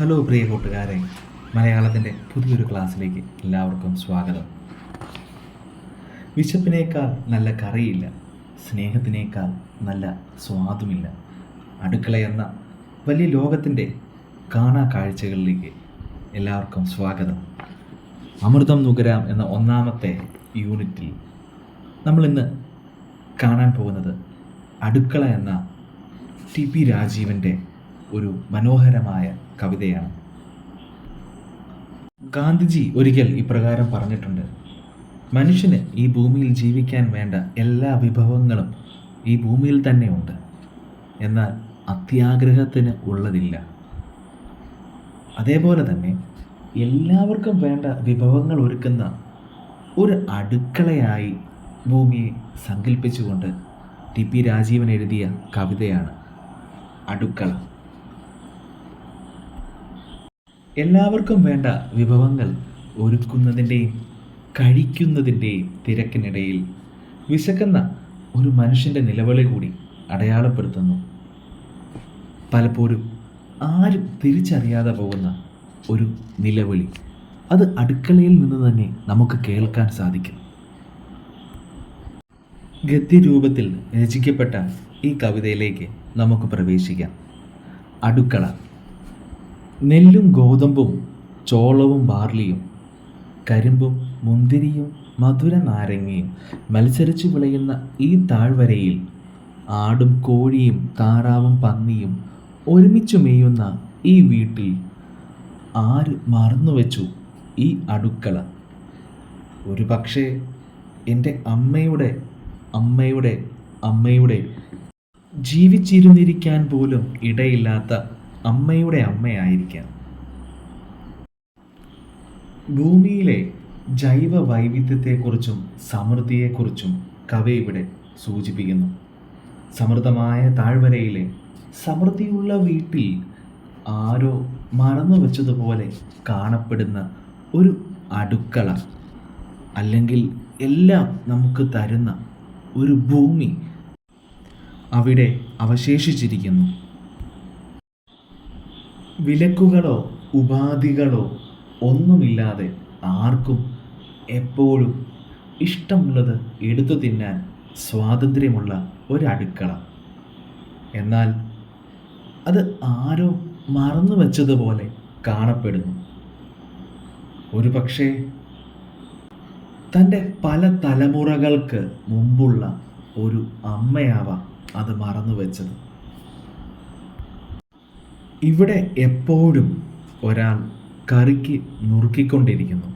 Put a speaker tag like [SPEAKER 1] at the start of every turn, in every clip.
[SPEAKER 1] Hello പ്രിയ കൂട്ടുകാരെ. മലയാളത്തിന്റെ പുതിയൊരു ക്ലാസ്സിലേക്ക് എല്ലാവർക്കും സ്വാഗതം. വിശപ്പിനേക്കാൾ നല്ല കറിയില്ല സ്നേഹത്തിനേക്കാൾ നല്ല സ്വാദുമില്ല. അടുക്കള എന്ന വലിയ ലോകത്തിന്റെ കാണാ കാഴ്ചകളിലേക്ക് എല്ലാവർക്കും സ്വാഗതം. അമൃതം നുകരാം എന്ന ഒന്നാമത്തെ യൂണിറ്റിൽ നമ്മളിന്ന് കാണാൻ പോകുന്നത് അടുക്കള എന്ന ടി പി രാജീവന്റെ ഒരു മനോഹരമായ കവിതയാണ്. ഗാന്ധിജി ഒരിക്കൽ ഇപ്രകാരം പറഞ്ഞിട്ടുണ്ട്. മനുഷ്യന് ഈ ഭൂമിയിൽ ജീവിക്കാൻ വേണ്ട എല്ലാ വിഭവങ്ങളും ഈ ഭൂമിയിൽ തന്നെയുണ്ട് എന്നാൽ അത്യാഗ്രഹത്തിന് ഉള്ളതില്ല. അതേപോലെ തന്നെ എല്ലാവർക്കും വേണ്ട വിഭവങ്ങൾ ഒരുക്കുന്ന ഒരു അടുക്കളയായി ഭൂമിയെ സങ്കല്പിച്ചുകൊണ്ട് ടി പി രാജീവൻ എഴുതിയ കവിതയാണ് അടുക്കള. എല്ലാവർക്കും വേണ്ട വിഭവങ്ങൾ ഒരുക്കുന്നതിന്റെയും കഴിക്കുന്നതിന്റെയും തിരക്കിനിടയിൽ വിശക്കുന്ന ഒരു മനുഷ്യന്റെ നിലവിളി കൂടി അടയാളപ്പെടുത്തുന്നു. പലപ്പോഴും ആരും തിരിച്ചറിയാതെ പോകുന്ന ഒരു നിലവിളി. അത് അടുക്കളയിൽ നിന്ന് തന്നെ നമുക്ക് കേൾക്കാൻ സാധിക്കും. ഗദ്യരൂപത്തിൽ രചിക്കപ്പെട്ട ഈ കവിതയിലേക്ക് നമുക്ക് പ്രവേശിക്കാം. അടുക്കള. നെല്ലും ഗോതമ്പും ചോളവും ബാർലിയും കരിമ്പും മുന്തിരിയും മധുര നാരങ്ങയും മത്സരിച്ചു വിളയുന്ന ഈ താഴ്വരയിൽ ആടും കോഴിയും താറാവും പന്നിയും ഒരുമിച്ച് മേയുന്ന ഈ വീട്ടിൽ ആര് മറന്നുവെച്ചു ഈ അടുക്കള? ഒരു പക്ഷേ എന്റെ അമ്മയുടെ അമ്മയുടെ അമ്മയുടെ ജീവിച്ചിരുന്നിരിക്കാൻ പോലും ഇടയില്ലാത്ത അമ്മയുടെ അമ്മയായിരിക്കാം. ഭൂമിയിലെ ജൈവ വൈവിധ്യത്തെക്കുറിച്ചും സമൃദ്ധിയെക്കുറിച്ചും കവി ഇവിടെ സൂചിപ്പിക്കുന്നു. സമൃദ്ധമായ താഴ്വരയിലെ സമൃദ്ധിയുള്ള വീട്ടിൽ ആരോ മറന്നു വെച്ചതുപോലെ കാണപ്പെടുന്ന ഒരു അടുക്കള അല്ലെങ്കിൽ എല്ലാം നമുക്ക് തരുന്ന ഒരു ഭൂമി അവിടെ അവശേഷിച്ചിരിക്കുന്നു. വിലക്കുകളോ ഉപാധികളോ ഒന്നുമില്ലാതെ ആർക്കും എപ്പോഴും ഇഷ്ടമുള്ളത് എടുത്തു തിന്നാൻ സ്വാതന്ത്ര്യമുള്ള ഒരടുക്കള. എന്നാൽ അത് ആരോ മറന്നു വെച്ചതുപോലെ കാണപ്പെടുന്നു. ഒരു പക്ഷേ തന്റെ പല തലമുറകൾക്ക് മുമ്പുള്ള ഒരു അമ്മയാവാം അത് മറന്നു വെച്ചത്. ഇവിടെ എപ്പോഴും ഒരാൾ കറിക്ക് നുറുക്കിക്കൊണ്ടിരിക്കുന്നു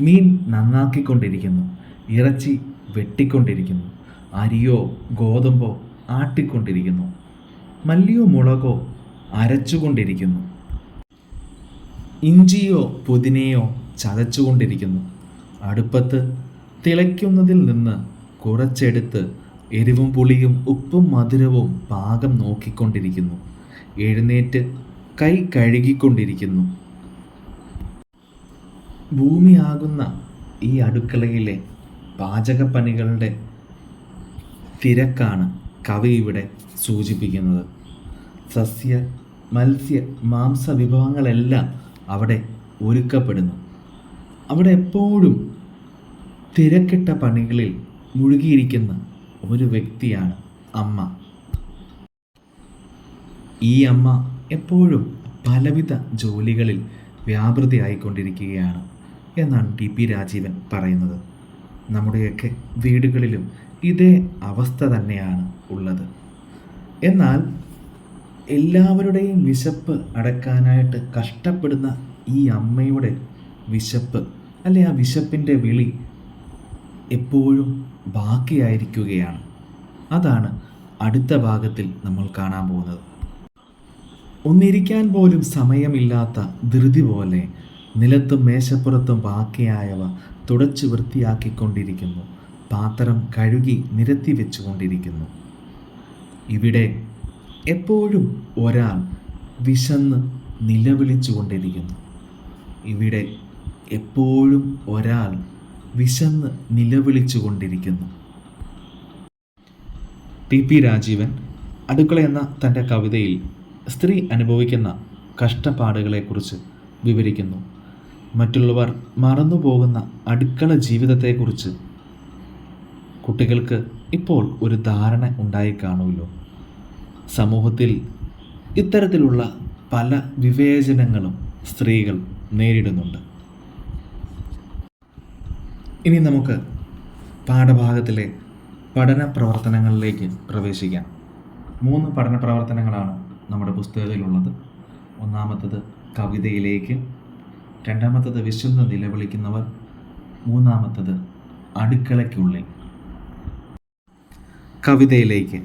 [SPEAKER 1] മീൻ നന്നാക്കിക്കൊണ്ടിരിക്കുന്നു ഇറച്ചി വെട്ടിക്കൊണ്ടിരിക്കുന്നു അരിയോ ഗോതമ്പോ ആട്ടിക്കൊണ്ടിരിക്കുന്നു മല്ലിയോ മുളകോ അരച്ചുകൊണ്ടിരിക്കുന്നു ഇഞ്ചിയോ പുതിനയോ ചതച്ചുകൊണ്ടിരിക്കുന്നു. അടുപ്പത്ത് തിളയ്ക്കുന്നതിൽ നിന്ന് കുറച്ചെടുത്ത് എരിവും പുളിയും ഉപ്പും മധുരവും പാകം നോക്കിക്കൊണ്ടിരിക്കുന്നു. എഴുന്നേറ്റ് കൈ കഴുകിക്കൊണ്ടിരിക്കുന്നു. ഭൂമിയാകുന്ന ഈ അടുക്കളയിലെ പാചകപ്പണികളുടെ തിരക്കാണ് കവി ഇവിടെ സൂചിപ്പിക്കുന്നത്. സസ്യ മത്സ്യ മാംസ വിഭവങ്ങളെല്ലാം അവിടെ ഒരുക്കപ്പെടുന്നു. അവിടെ എപ്പോഴും തിരക്കിട്ട പണികളിൽ മുഴുകിയിരിക്കുന്ന ഒരു വ്യക്തിയാണ് അമ്മ. ഈ അമ്മ എപ്പോഴും പലവിധ ജോലികളിൽ വ്യാപൃതയായിക്കൊണ്ടിരിക്കുകയാണ് എന്നാണ് ടി പി രാജീവൻ പറയുന്നത്. നമ്മുടെയൊക്കെ വീടുകളിലും ഇതേ അവസ്ഥ തന്നെയാണ് ഉള്ളത്. എന്നാൽ എല്ലാവരുടെയും വിശപ്പ് അടക്കാനായിട്ട് കഷ്ടപ്പെടുന്ന ഈ അമ്മയുടെ വിശപ്പ് അല്ലെ ആ വിശപ്പിന്റെ വിളി എപ്പോഴും ബാക്കിയായിരിക്കുകയാണ്. അതാണ് അടുത്ത ഭാഗത്തിൽ നമ്മൾ കാണാൻ പോകുന്നത്. ഒന്നിരിക്കാൻ പോലും സമയമില്ലാത്ത ധൃതി പോലെ നിലത്തും മേശപ്പുറത്തും ബാക്കിയായവ തുടച്ചു വൃത്തിയാക്കിക്കൊണ്ടിരിക്കുന്നു. പാത്രം കഴുകി നിരത്തി വെച്ചുകൊണ്ടിരിക്കുന്നു. ഇവിടെ എപ്പോഴും ഒരാൾ വിശന്ന് നിലവിളിച്ചുകൊണ്ടിരിക്കുന്നു. ഇവിടെ എപ്പോഴും ഒരാൾ വിശന്ന് നിലവിളിച്ചുകൊണ്ടിരിക്കുന്നു. ടി പി രാജീവൻ അടുക്കള എന്ന തന്റെ കവിതയിൽ സ്ത്രീ അനുഭവിക്കുന്ന കഷ്ടപ്പാടുകളെക്കുറിച്ച് വിവരിക്കുന്നു. മറ്റുള്ളവർ മറന്നുപോകുന്ന അടുക്കള ജീവിതത്തെക്കുറിച്ച് കുട്ടികൾക്ക് ഇപ്പോൾ ഒരു ധാരണ ഉണ്ടായി കാണുമല്ലോ. സമൂഹത്തിൽ ഇത്തരത്തിലുള്ള പല വിവേചനങ്ങളും സ്ത്രീകൾ നേരിടുന്നുണ്ട്. ഇനി നമുക്ക് പാഠഭാഗത്തിലെ പഠന പ്രവർത്തനങ്ങളിലേക്ക് പ്രവേശിക്കാം. മൂന്ന് പഠന പ്രവർത്തനങ്ങളാണ് നമ്മുടെ പുസ്തകത്തിലുള്ളത്. ഒന്നാമത്തത് കവിതയിലേക്ക്. രണ്ടാമത്തത് വിശുദ്ധ നിലവിളിക്കുന്നവർ. മൂന്നാമത്തത് അടുക്കളയ്ക്കുള്ളിൽ. കവിതയിലേക്ക്.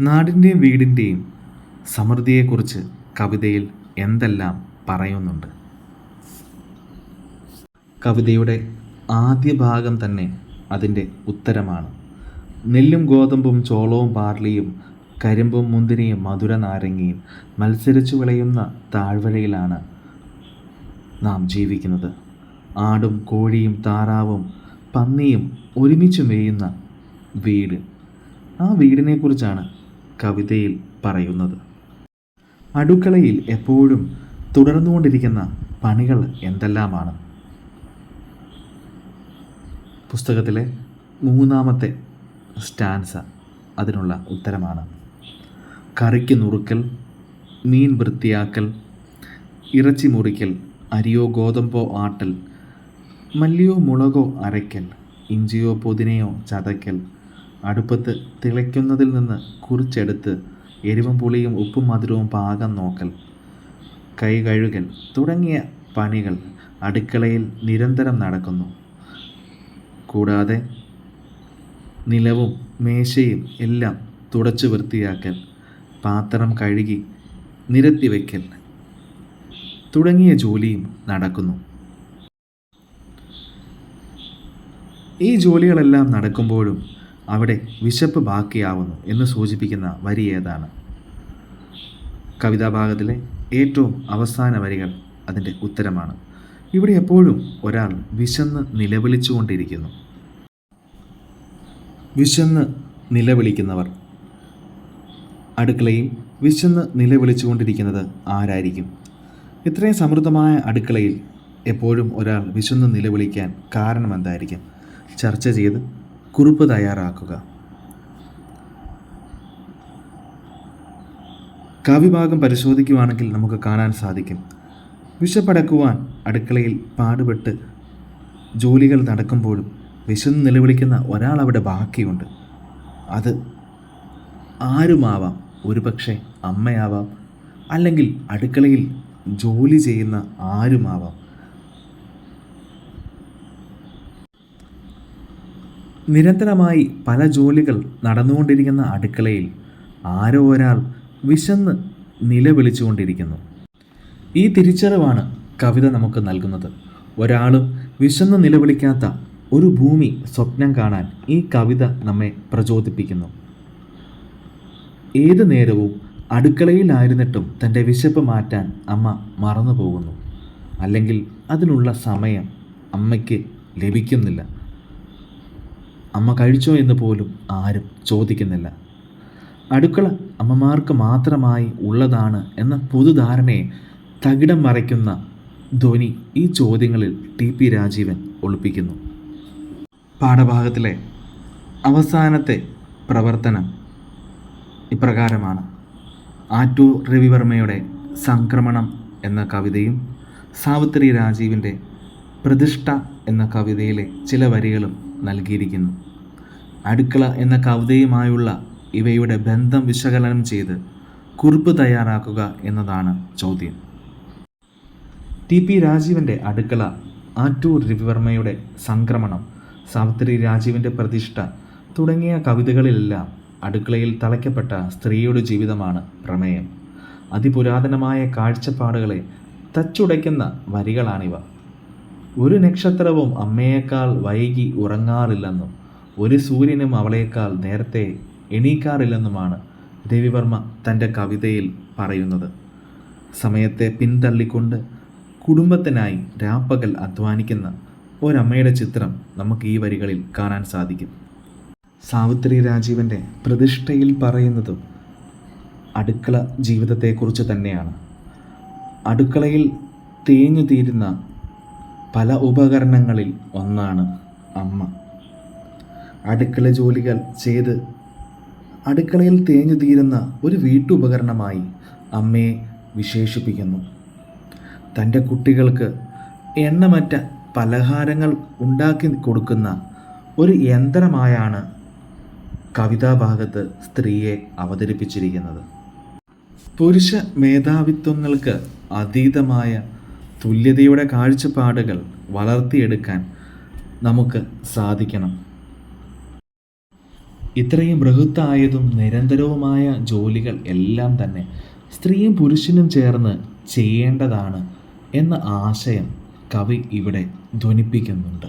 [SPEAKER 1] നാടിന്റെയും വീടിന്റെയും സമൃദ്ധിയെക്കുറിച്ച് കവിതയിൽ എന്തെല്ലാം പറയുന്നുണ്ട്? കവിതയുടെ ആദ്യ ഭാഗം തന്നെ അതിന്റെ ഉത്തരമാണ്. നെല്ലും ഗോതമ്പും ചോളവും പാർലിയും കരിമ്പും മുന്തിരിയും മധുര നാരങ്ങയും മത്സരിച്ചു വിളയുന്ന താഴ്വരയിലാണ് നാം ജീവിക്കുന്നത്. ആടും കോഴിയും താറാവും പന്നിയും ഒരുമിച്ച് മേയുന്ന വീട്. ആ വീടിനെക്കുറിച്ചാണ് കവിതയിൽ പറയുന്നത്. അടുക്കളയിൽ എപ്പോഴും തുടർന്നുകൊണ്ടിരിക്കുന്ന പണികൾ എന്തെല്ലാമാണ്? പുസ്തകത്തിലെ മൂന്നാമത്തെ സ്റ്റാൻസ അതിനുള്ള ഉത്തരമാണ്. കറിക്ക് നുറുക്കൽ മീൻ വൃത്തിയാക്കൽ ഇറച്ചി മുറിക്കൽ അരിയോ ഗോതമ്പോ ആട്ടൽ മല്ലിയോ മുളകോ അരയ്ക്കൽ ഇഞ്ചിയോ പുതിനയോ ചതയ്ക്കൽ അടുപ്പത്ത് തിളയ്ക്കുന്നതിൽ നിന്ന് കുറിച്ചെടുത്ത് എരിവും പുളിയും ഉപ്പും മധുരവും പാകം നോക്കൽ കൈ കഴുകൽ തുടങ്ങിയ പണികൾ അടുക്കളയിൽ നിരന്തരം നടക്കുന്നു. കൂടാതെ നിലവും മേശയും എല്ലാം തുടച്ചു വൃത്തിയാക്കൽ പാത്രം കഴുകി നിരത്തി വയ്ക്കൽ. തുടങ്ങിയ ജോലിയും നടക്കുന്നു. ഈ ജോലികളെല്ലാം നടക്കുമ്പോഴും അവിടെ വിശപ്പ് ബാക്കിയാവുന്നു എന്ന് സൂചിപ്പിക്കുന്ന വരി ഏതാണ്? കവിതാഭാഗത്തിലെ ഏറ്റവും അവസാന വരികൾ അതിന്റെ ഉത്തരമാണ്. ഇവിടെ എപ്പോഴും ഒരാൾ വിശന്ന് നിലവിളിച്ചുകൊണ്ടിരിക്കുന്നു. വിശന്ന് നിലവിളിക്കുന്നവർ അടുക്കളയിൽ വിശന്ന് നിലവിളിച്ചുകൊണ്ടിരിക്കുന്നത് ആരായിരിക്കും? ഇത്രയും സമൃദ്ധമായ അടുക്കളയിൽ എപ്പോഴും ഒരാൾ വിശന്ന് നിലവിളിക്കാൻ കാരണം എന്തായിരിക്കും? ചർച്ച ചെയ്ത് കുറിപ്പ് തയ്യാറാക്കുക. കാവ്യഭാഗം പരിശോധിക്കുവാണെങ്കിൽ നമുക്ക് കാണാൻ സാധിക്കും. വിശപ്പടക്കുവാൻ അടുക്കളയിൽ പാടുപെട്ട് ജോലികൾ നടക്കുമ്പോഴും വിശന്ന് നിലവിളിക്കുന്ന ഒരാൾ അവിടെ ബാക്കിയുണ്ട്. അത് ആരുമാവാം? ഒരുപക്ഷെ അമ്മയാവാം അല്ലെങ്കിൽ അടുക്കളയിൽ ജോലി ചെയ്യുന്ന ആരുമാവാം. നിരന്തരമായി പല ജോലികൾ നടന്നുകൊണ്ടിരിക്കുന്ന അടുക്കളയിൽ ആരോ ഒരാൾ വിശന്ന് നിലവിളിച്ചുകൊണ്ടിരിക്കുന്നു. ഈ തിരിച്ചറിവാണ് കവിത നമുക്ക് നൽകുന്നത്. ഒരാളും വിശന്ന് നിലവിളിക്കാത്ത ഒരു ഭൂമി സ്വപ്നം കാണാൻ ഈ കവിത നമ്മെ പ്രചോദിപ്പിക്കുന്നു. ഏതു നേരവും അടുക്കളയിലായിരുന്നിട്ടും തന്റെ വിശപ്പ് മാറ്റാൻ അമ്മ മറന്നു പോകുന്നു അല്ലെങ്കിൽ അതിനുള്ള സമയം അമ്മയ്ക്ക് ലഭിക്കുന്നില്ല. അമ്മ കഴിച്ചോ എന്ന് പോലും ആരും ചോദിക്കുന്നില്ല. അടുക്കള അമ്മമാർക്ക് മാത്രമായി ഉള്ളതാണ് എന്ന പൊതുധാരണയെ തകിടം മറയ്ക്കുന്ന ധ്വനി ഈ ചോദ്യങ്ങളിൽ ടി പി രാജീവൻ ഒളിപ്പിക്കുന്നു. പാഠഭാഗത്തിലെ അവസാനത്തെ പ്രവർത്തനം ഇപ്രകാരമാണ്. ആറ്റൂർ രവിവർമ്മയുടെ സംക്രമണം എന്ന കവിതയും സാവിത്രി രാജീവിന്റെ പ്രതിഷ്ഠ എന്ന കവിതയിലെ ചില വരികളും നൽകിയിരിക്കുന്നു. അടുക്കള എന്ന കവിതയുമായുള്ള ഇവയുടെ ബന്ധം വിശകലനം ചെയ്ത് കുറിപ്പ് തയ്യാറാക്കുക എന്നതാണ് ചോദ്യം. ടി പി രാജീവിന്റെ അടുക്കള ആറ്റൂർ രവിവർമ്മയുടെ സംക്രമണം സാവിത്രി രാജീവിന്റെ പ്രതിഷ്ഠ തുടങ്ങിയ കവിതകളിലെല്ലാം അടുക്കളയിൽ തളയ്ക്കപ്പെട്ട സ്ത്രീയുടെ ജീവിതമാണ് പ്രമേയം. അതിപുരാതനമായ കാഴ്ചപ്പാടുകളെ തച്ചുടയ്ക്കുന്ന വരികളാണിവ. ഒരു നക്ഷത്രവും അമ്മയേക്കാൾ വൈകി ഉറങ്ങാറില്ലെന്നും ഒരു സൂര്യനും അവളേക്കാൾ നേരത്തെ എണീക്കാറില്ലെന്നുമാണ് രവിവർമ്മ തന്റെ കവിതയിൽ പറയുന്നത്. സമയത്തെ പിന്തള്ളിക്കൊണ്ട് കുടുംബത്തിനായി രാപ്പകൽ അധ്വാനിക്കുന്ന ഒരമ്മയുടെ ചിത്രം നമുക്ക് ഈ വരികളിൽ കാണാൻ സാധിക്കും. സാവിത്രി രാജീവന്റെ പ്രതിഷ്ഠയിൽ പറയുന്നതും അടുക്കള ജീവിതത്തെക്കുറിച്ച് തന്നെയാണ്. അടുക്കളയിൽ തേഞ്ഞു തീരുന്ന പല ഉപകരണങ്ങളിൽ ഒന്നാണ് അമ്മ. അടുക്കള ജോലികൾ ചെയ്ത് അടുക്കളയിൽ തേഞ്ഞു തീരുന്ന ഒരു വീട്ടുപകരണമായി അമ്മയെ വിശേഷിപ്പിക്കുന്നു. തന്റെ കുട്ടികൾക്ക് എണ്ണമറ്റ പലഹാരങ്ങൾ ഉണ്ടാക്കി കൊടുക്കുന്ന ഒരു യന്ത്രമായാണ് കവിതാഭാഗത്ത് സ്ത്രീയെ അവതരിപ്പിച്ചിരിക്കുന്നത്. പുരുഷ മേധാവിത്വങ്ങൾക്ക് അതീതമായ തുല്യതയുടെ കാഴ്ചപ്പാടുകൾ വളർത്തിയെടുക്കാൻ നമുക്ക് സാധിക്കണം. ഇത്രയും ബൃഹത്തായതും നിരന്തരവുമായ ജോലികൾ എല്ലാം തന്നെ സ്ത്രീയും പുരുഷനും ചേർന്ന് ചെയ്യേണ്ടതാണ് എന്ന ആശയം കവി ഇവിടെ ധ്വനിപ്പിക്കുന്നുണ്ട്.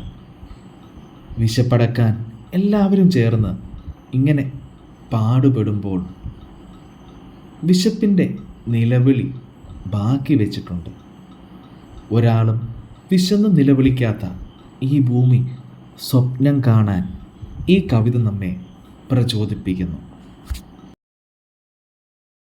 [SPEAKER 1] വിശപ്പടക്കാൻ എല്ലാവരും ചേർന്ന് ഇങ്ങനെ പാടുപെടുമ്പോൾ വിശപ്പിന്റെ നിലവിളി ബാക്കി വെച്ചിട്ടുണ്ട്. ഒരാളും വിശന്ന് നിലവിളിക്കാത്ത ഈ ഭൂമി സ്വപ്നം കാണാൻ ഈ കവിത നമ്മെ പ്രചോദിപ്പിക്കുന്നു.